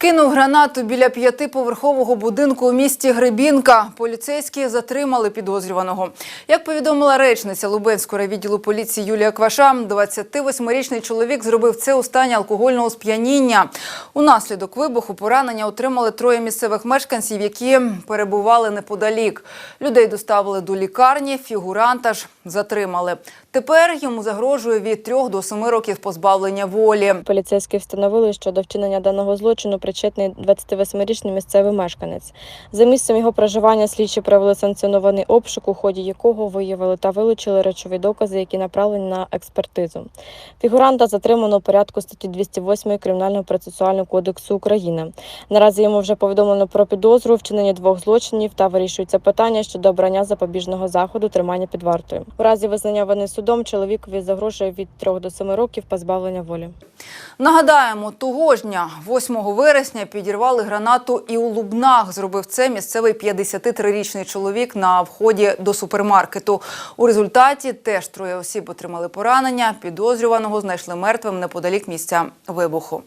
Кинув гранату біля п'ятиповерхового будинку у місті Гребінка. Поліцейські затримали підозрюваного. Як повідомила речниця Лубенського відділу поліції Юлія Кваша, 28-річний чоловік зробив це у стані алкогольного сп'яніння. Унаслідок вибуху поранення отримали троє місцевих мешканців, які перебували неподалік. Людей доставили до лікарні, фігуранта ж затримали. Тепер йому загрожує від трьох до семи років позбавлення волі. Поліцейські встановили, що до вчинення даного злочину причетний 28-річний місцевий мешканець. За місцем його проживання слідчі провели санкціонований обшук, у ході якого виявили та вилучили речові докази, які направлені на експертизу. Фігуранта затримано у порядку статті 208 Кримінального процесуального кодексу України. Наразі йому вже повідомлено про підозру, вчинення двох злочинів та вирішується питання щодо обрання запобіжного заходу тримання під вартою. У разі визнання вини судом чоловікові загрожує від 3 до 7 років позбавлення волі. Нагадаємо, того ж дня, 8 вересня, підірвали гранату і у Лубнах. Зробив це місцевий 53-річний чоловік на вході до супермаркету. У результаті теж троє осіб отримали поранення. Підозрюваного знайшли мертвим неподалік місця вибуху.